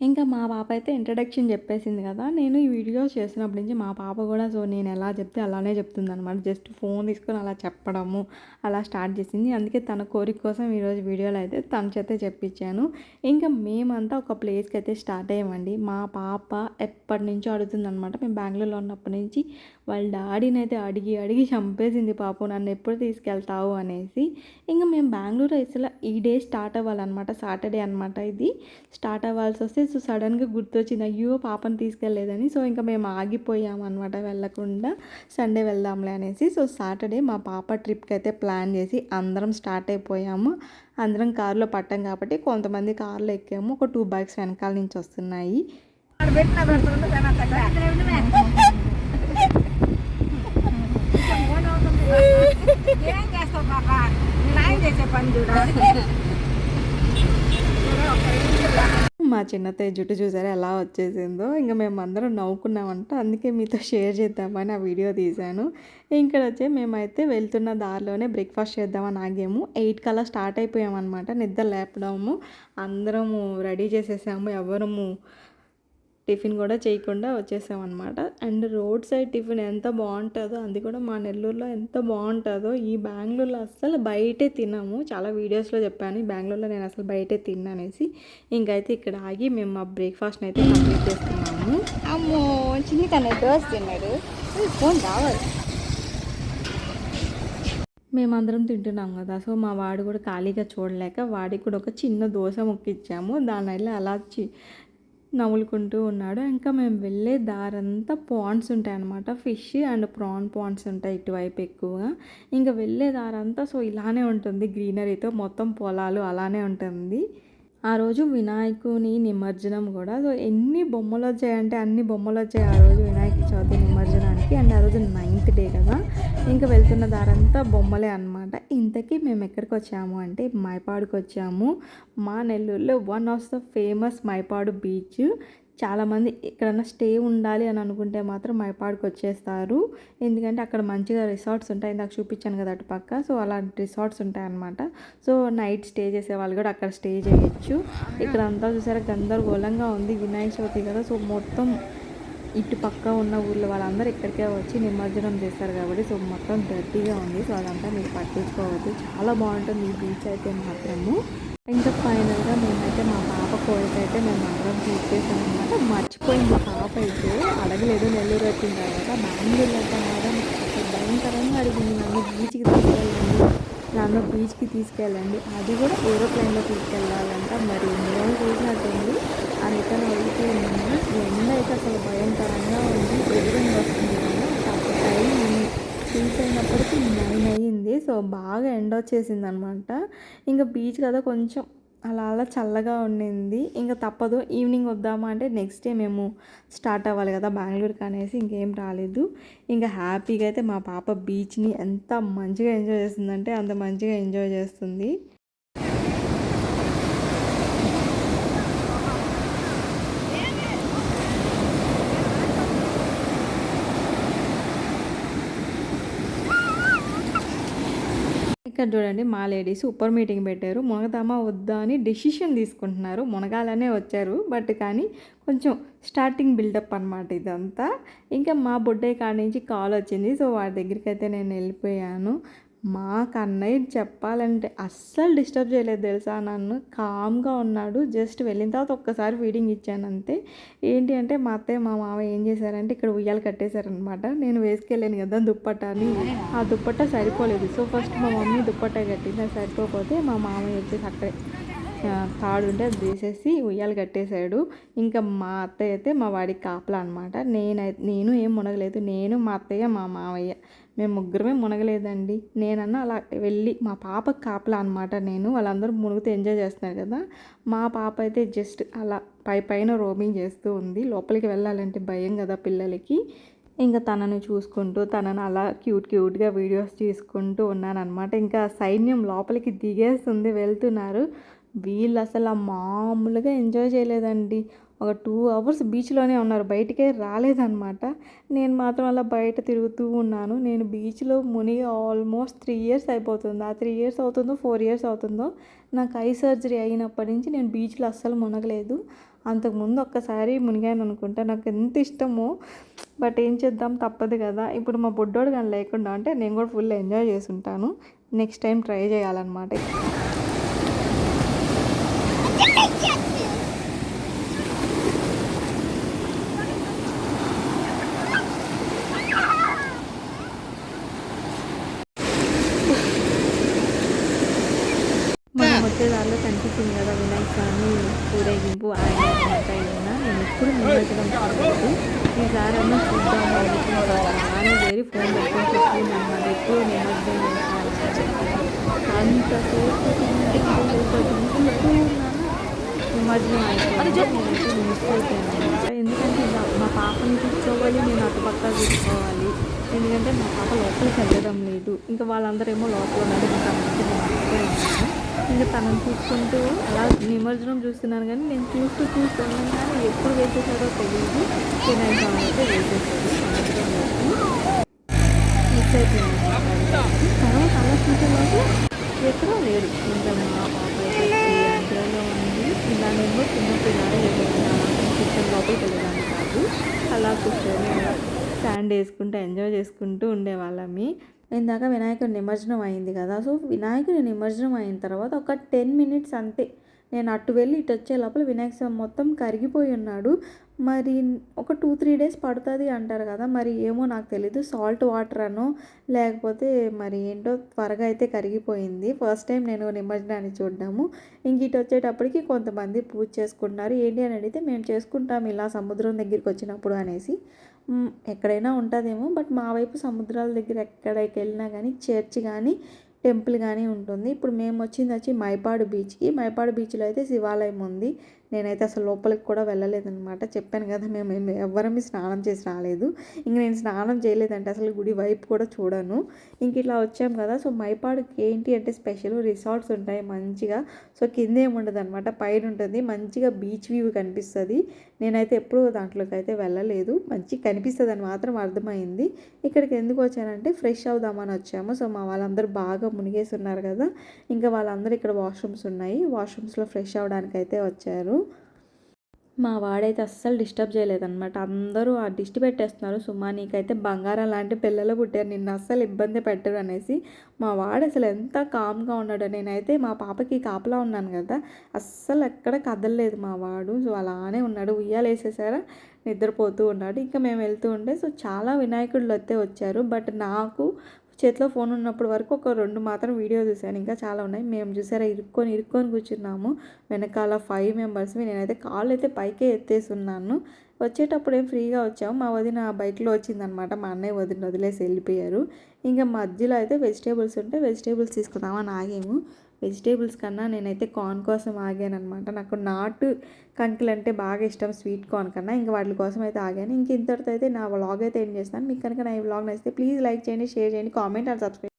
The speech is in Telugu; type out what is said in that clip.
ఇంకా మా పాప అయితే ఇంట్రడక్షన్ చెప్పేసింది కదా నేను ఈ వీడియో చేసినప్పటి నుంచి మా పాప కూడా సో నేను ఎలా చెప్తే అలానే చెప్తుంది అనమాట జస్ట్ ఫోన్ తీసుకొని అలా చెప్పడము అలా స్టార్ట్ చేసింది. అందుకే తన కోరిక కోసం ఈరోజు వీడియోలో అయితే తన చేతే చెప్పించాను. ఇంకా మేమంతా ఒక ప్లేస్కి అయితే స్టార్ట్ అయ్యామండి. మా పాప ఎప్పటి నుంచో అడుగుతుంది అనమాట మేము బెంగళూరులో ఉన్నప్పటి నుంచి వాళ్ళ డాడీని అయితే అడిగి అడిగి చంపేసింది పాపం. నన్ను ఎప్పుడు తీసుకెళ్తావు? అనేసి. ఇంకా మేము బెంగళూరు అసలు ఈ డే స్టార్ట్ అవ్వాలన్నమాట. సాటర్డే అనమాట ఇది. స్టార్ట్ అవ్వాల్సి వస్తే సో సడన్గా గుర్తొచ్చింది అయ్యో పాపని తీసుకెళ్ళలేదని. సో ఇంకా మేము ఆగిపోయాము అనమాట వెళ్ళకుండా. సండే వెళ్దాంలే అనేసి. సో సాటర్డే మా పాప ట్రిప్కి అయితే ప్లాన్ చేసి అందరం స్టార్ట్ అయిపోయాము. అందరం కారులో పట్టాం కాబట్టి కొంతమంది కారులో ఎక్కాము. ఒక టూ బైక్స్ వెనకాల నుంచి వస్తున్నాయి. ఏం చేస్తావు పాప నాయం చేసే పని చూడాలి మా చిన్నతే జుట్టు చూసారా ఎలా వచ్చేసిందో. ఇంకా మేము అందరం నవ్వుకున్నామంట అందుకే మీతో షేర్ చేద్దామని ఆ వీడియో తీశాను. ఇక్కడ వచ్చి మేమైతే వెళ్తున్న దారిలోనే బ్రేక్ఫాస్ట్ చేద్దామని ఆగాము. ఎయిట్ కల్లా స్టార్ట్ అయిపోయామన్నమాట నిద్ర లేపడము. అందరము రెడీ చేసేసాము ఎవరము టిఫిన్ కూడా చేయకుండా వచ్చేసామన్నమాట. అండ్ రోడ్ సైడ్ టిఫిన్ ఎంత బాగుంటుందో అది కూడా మా నెల్లూరులో ఎంత బాగుంటుందో ఈ బెంగళూరులో అస్సలు బయటే తిన్నాము చాలా వీడియోస్లో చెప్పాను ఈ బెంగళూరులో నేను అసలు బయటే తిన్నానేసి ఇంకైతే ఇక్కడ ఆగి మేము మా బ్రేక్ఫాస్ట్ని అయితే కంప్లీట్ చేస్తున్నాము. అమ్మో చిన్ని దోశ తిన్నాడు. ఫోన్ రావాలి మేమందరం తింటున్నాం కదా సో మా వాడు కూడా ఖాళీగా చూడలేక వాడికి కూడా ఒక చిన్న దోశ ముక్కిచ్చాము. దాని వల్ల అలా చి నవ్వులుకుంటూ ఉన్నాడు. ఇంకా మేము వెళ్ళే దారంతా పాండ్స్ ఉంటాయి అన్నమాట. ఫిష్ అండ్ ప్రాన్ పాండ్స్ ఉంటాయి ఇటువైపు ఎక్కువగా. ఇంకా వెళ్ళే దారంతా సో ఇలానే ఉంటుంది. గ్రీనరీతో మొత్తం పొలాలు అలానే ఉంటుంది. ఆ రోజు వినాయకుని నిమజ్జనం కూడా. సో ఎన్ని బొమ్మలు వచ్చాయంటే అన్ని బొమ్మలు వచ్చాయి ఆ రోజు వినాయక చవితి నిమజ్జనానికి. అండ్ ఆ రోజు నైన్త్ డే కదా. ఇంకా వెళ్తున్న దారంతా బొమ్మలే అనమాట ఇంతకీ మేము ఎక్కడికి వచ్చాము అంటే మైపాడుకి వచ్చాము మా నెల్లూరులో one of the famous Mypadu beach చాలామంది ఎక్కడన్నా స్టే ఉండాలి అని అనుకుంటే మాత్రం మైపాడుకు వచ్చేస్తారు. ఎందుకంటే అక్కడ మంచిగా రిసార్ట్స్ ఉంటాయి. ఇందాక చూపించాను కదా అటు పక్క. సో అలాంటి రిసార్ట్స్ ఉంటాయి అన్నమాట సో నైట్ స్టే చేసే వాళ్ళు కూడా అక్కడ స్టే చేయొచ్చు. ఇక్కడ అంతా చూసారా గందరగోళంగా ఉంది. వినాయక చవితి కదా. సో మొత్తం ఇటు పక్క ఉన్న ఊళ్ళో వాళ్ళందరూ ఇక్కడికే వచ్చి నిమజ్జనం చేస్తారు కాబట్టి సో మొత్తం డర్టీగా ఉంది. సో అదంతా మీరు పట్టించుకోవద్దు. చాలా బాగుంటుంది ఈ బీచ్ అయితే మాత్రము. ఇంకా ఫైనల్గా మేమైతే మా పాప కోరిక అయితే మేము అందరం తీసేసాం అనమాట మర్చిపోయింది మా పాప అయితే. అడగలేదు నెల్లూరు వచ్చిన తర్వాత. బెంగళూరు వెళ్తాం కదా భయంకరంగా అడిగింది నన్ను బీచ్కి తీసుకెళ్ళండి. నన్ను బీచ్కి తీసుకెళ్ళండి. అది కూడా ఏరోప్లేన్లో తీసుకెళ్ళాలంట. మరి నేను చూసినట్టుంది? అందుకని అడిగితే ఉన్నాను ఎండ అయితే అసలు భయంకరంగా ఉంది. ఎదురుగా వస్తుంది రీచ్ అయినప్పటికీ నైన్ అయ్యింది. సో బాగా ఎండ వచ్చేసింది అనమాట ఇంకా బీచ్ కదా కొంచెం అలా అలా చల్లగా ఉండింది. ఇంకా తప్పదు. ఈవినింగ్ వద్దామా అంటే నెక్స్ట్ డే మేము స్టార్ట్ అవ్వాలి కదా బెంగళూరుకి అనేసి ఇంకేం రాలేదు. ఇంకా హ్యాపీగా అయితే మా పాప బీచ్ని ఎంత మంచిగా ఎంజాయ్ చేస్తుందంటే అంత మంచిగా ఎంజాయ్ చేస్తుంది. ఇక్కడ చూడండి మా లేడీస్ సూపర్ మీటింగ్ పెట్టారు. మునగదామా వద్దా అని డెసిషన్ తీసుకుంటున్నారు. మునగాలనే వచ్చారు. బట్ కానీ కొంచెం స్టార్టింగ్ బిల్డప్ అనమాట ఇదంతా. ఇంకా మా బుడ్డే కాడ నుంచి కాల్ వచ్చింది. సో వాడి దగ్గరికి అయితే నేను వెళ్ళిపోయాను. మా కన్నయ్య చెప్పాలంటే అస్సలు డిస్టర్బ్ చేయలేదు తెలుసా? నన్ను కామ్గా ఉన్నాడు. జస్ట్ వెళ్ళిన తర్వాత ఒక్కసారి ఫీడింగ్ ఇచ్చాను అంతే. ఏంటి అంటే మా అత్తయ్య మా మామ ఏం చేశారంటే ఇక్కడ ఉయ్యాలు కట్టేశారనమాట నేను వేసుకెళ్ళాను కదా దుప్పటాని ఆ దుప్పట్ట సరిపోలేదు. సో ఫస్ట్ మా మమ్మీ దుప్పట్ట కట్టింది. అది సరిపోకపోతే మా మామయ్య వచ్చేసి అక్కడే తాడుంటే తాడు ఉంటే అది తీసేసి ఉయ్యాలు కట్టేశాడు. ఇంకా మా అత్తయ్య అయితే మా వాడికి కాపలా అనమాట నేనైతే నేను ఏం మునగలేదు. నేను మా అత్తయ్య మా మామయ్య. మేము ముగ్గురమే మునగలేదండి. నేనన్నా అలా వెళ్ళి మా పాపకు కాపలా అనమాట నేను. వాళ్ళందరూ మునుగుతూ ఎంజాయ్ చేస్తున్నారు కదా. మా పాప అయితే జస్ట్ అలా పై పైన రోమింగ్ చేస్తూ ఉంది. లోపలికి వెళ్ళాలంటే భయం కదా పిల్లలకి. ఇంకా తనను చూసుకుంటూ తనను అలా క్యూట్ క్యూట్గా వీడియోస్ తీసుకుంటూ ఉన్నాను అనమాట ఇంకా సైన్యం లోపలికి దిగేస్తుంది వెళ్తున్నారు. వీళ్ళు అసలు మామూలుగా ఎంజాయ్ చేయలేదండి. ఒక టూ అవర్స్ బీచ్లోనే ఉన్నారు. బయటికే రాలేదన్నమాట. నేను మాత్రం అలా బయట తిరుగుతూ ఉన్నాను. నేను బీచ్లో మునిగి ఆల్మోస్ట్ త్రీ ఇయర్స్ అయిపోతుంది. ఆ త్రీ ఇయర్స్ అవుతుందో ఫోర్ ఇయర్స్ అవుతుందో నాకు ఐ సర్జరీ అయినప్పటి నుంచి నేను బీచ్లో అస్సలు మునగలేదు. అంతకుముందు ఒక్కసారి మునిగాను అనుకుంటా. నాకు ఎంత ఇష్టమో బట్ ఏం చేద్దాం తప్పదు కదా. ఇప్పుడు మా బుడ్డోడు కానీ లేకుండా అంటే నేను కూడా ఫుల్ ఎంజాయ్ చేసి ఉంటాను. నెక్స్ట్ టైం ట్రై చేయాలన్నమాట. కనిపిస్తుంది కదా వినాయక స్వామి ఊరేగింపు ఆయన అయినా నేను ఎప్పుడు నిమజ్జనం చూడలేదు ఈసారి అన్నా చూద్దాము అనుకుంటున్నాను నానే వేరి ఫోన్ పెట్టుకొని చూస్తుంది అనమాట ఎప్పుడు నిమజ్జనం నిమజ్జనం అయిపోయింది మిస్ అయిపోయాను. ఎందుకంటే మా పాపని చూసుకోవాలి నేను అటుపక్క చూసుకోవాలి. ఎందుకంటే మా పాప లోపలికి వెళ్ళడం లేదు. ఇంకా వాళ్ళందరూ ఏమో లోపల ఉన్నారు. ఇంకా నేను ఇంకా తనని చూసుకుంటూ అలా నిమజ్జనం చూస్తున్నాను కానీ నేను చూస్తూ చూస్తున్నాను కానీ ఎప్పుడు వేసేసారో తెలియదు వినాయక అయితే వేసేసారు మిస్ అయిపోయింది తర్వాత అలా చూసేలోపు ఎక్కడో లేడు. ఇంకా మా పాప ఉంది. ఇలా నేను పిల్లలు కిచెన్ లోపలికి వెళ్ళడానికి కాదు. అలా కూర్చొని అలా స్టాండ్ వేసుకుంటూ ఎంజాయ్ చేసుకుంటూ ఉండేవాళ్ళమి ఇందాక వినాయకుడు నిమజ్జనం అయింది కదా. సో వినాయకుడు నిమజ్జనం అయిన తర్వాత ఒక టెన్ మినిట్స్ అంతే. నేను అటు వెళ్ళి ఇటు వచ్చే లోపల వినాయక స్వామి మొత్తం కరిగిపోయి ఉన్నాడు. మరి ఒక టూ త్రీ డేస్ పడుతుంది అంటారు కదా. మరి ఏమో నాకు తెలీదు. సాల్ట్ వాటర్ అనో లేకపోతే మరి ఏంటో త్వరగా అయితే కరిగిపోయింది. ఫస్ట్ టైం నేను నిమజ్జనాన్ని చూడ్డాము. ఇంక ఇటు వచ్చేటప్పటికి కొంతమంది పూజ చేసుకుంటున్నారు. ఏంటి అని అడిగితే మేము చేసుకుంటాం ఇలా సముద్రం దగ్గరికి వచ్చినప్పుడు అనేసి. ఎక్కడైనా ఉంటుందేమో బట్ మా వైపు సముద్రాల దగ్గర ఎక్కడికి వెళ్ళినా కానీ చర్చ్ కానీ టెంపుల్ కానీ ఉంటుంది. ఇప్పుడు మేము వచ్చింది వచ్చి మైపాడు బీచ్కి. మైపాడు బీచ్లో అయితే శివాలయం ఉంది. నేనైతే అసలు లోపలికి కూడా వెళ్ళలేదనమాట చెప్పాను కదా మేము ఏం- స్నానం చేసి రాలేదు. ఇంక నేను స్నానం చేయలేదంటే అసలు గుడి వైపు కూడా చూడను. ఇంక ఇట్లా వచ్చాం కదా సో మైపాడుకి ఏంటి అంటే స్పెషల్ రిసార్ట్స్ ఉంటాయి మంచిగా. సో కింద ఏముండదు అనమాట పైన ఉంటుంది. మంచిగా బీచ్ వ్యూ కనిపిస్తుంది. నేనైతే ఎప్పుడూ దాంట్లోకి అయితే వెళ్ళలేదు. మంచి కనిపిస్తుంది అని మాత్రం అర్థమైంది. ఇక్కడికి ఎందుకు వచ్చానంటే ఫ్రెష్ అవుదామని వచ్చాము. సో మా వాళ్ళందరూ బాగా మునిగేసి ఉన్నారు కదా ఇంకా వాళ్ళందరూ ఇక్కడ వాష్రూమ్స్ ఉన్నాయి. వాష్రూమ్స్లో ఫ్రెష్ అవ్వడానికి అయితే వచ్చారు. మా వాడైతే అస్సలు డిస్టర్బ్ చేయలేదన్నమాట. అందరూ ఆ దిష్టి పెట్టేస్తున్నారు. సుమా నీకైతే బంగారం లాంటి పిల్లలు పుట్టారు. నిన్ను అస్సలు ఇబ్బంది పెట్టరు అనేసి మా వాడు అసలు ఎంత కామ్గా ఉన్నాడో నేనైతే మా పాపకి కాపలా ఉన్నాను కదా అస్సలు ఎక్కడ కదలలేదు మా వాడు. సో అలానే ఉన్నాడు. ఉయ్యాలేసేసారా నిద్రపోతూ ఉన్నాడు. ఇంకా మేము వెళ్తూ ఉంటే సో చాలా వినాయకుడులు అయితే వచ్చారు. బట్ నాకు చేతిలో ఫోన్ ఉన్నప్పటి వరకు ఒక రెండు మాత్రం వీడియో చూశాను. ఇంకా చాలా ఉన్నాయి. మేము చూసారా? ఇరుక్కొని ఇరుక్కొని కూర్చున్నాము. వెనకాల ఫైవ్ మెంబర్స్ నేనైతే కాళ్ళు అయితే పైకే ఎత్తేసి ఉన్నాను వచ్చేటప్పుడు ఏం ఫ్రీగా వచ్చాము. మా వదిన బైక్లో వచ్చిందనమాట. మా అన్నయ్య వదిన వదిలేసి వెళ్ళిపోయారు. ఇంకా మధ్యలో అయితే వెజిటేబుల్స్ ఉంటే వెజిటేబుల్స్ తీసుకుందామని ఆగాము. వెజిటేబుల్స్ కన్నా నేనైతే కార్న్ కోసం ఆగాను అనమాట నాకు నాటు కంకిలు అంటే బాగా ఇష్టం స్వీట్ కార్న్ కన్నా. ఇంకా వాటి కోసం అయితే ఆగాను. ఇంక ఇంతటితో అయితే నా వ్లాగ్ అయితే ఏం చేస్తాను. మీకు కనుక నా ఈ వ్లాగ్ నచ్చితే ప్లీజ్ లైక్ చేయండి షేర్ చేయండి కామెంట్ అండ్ సబ్స్క్రైబ్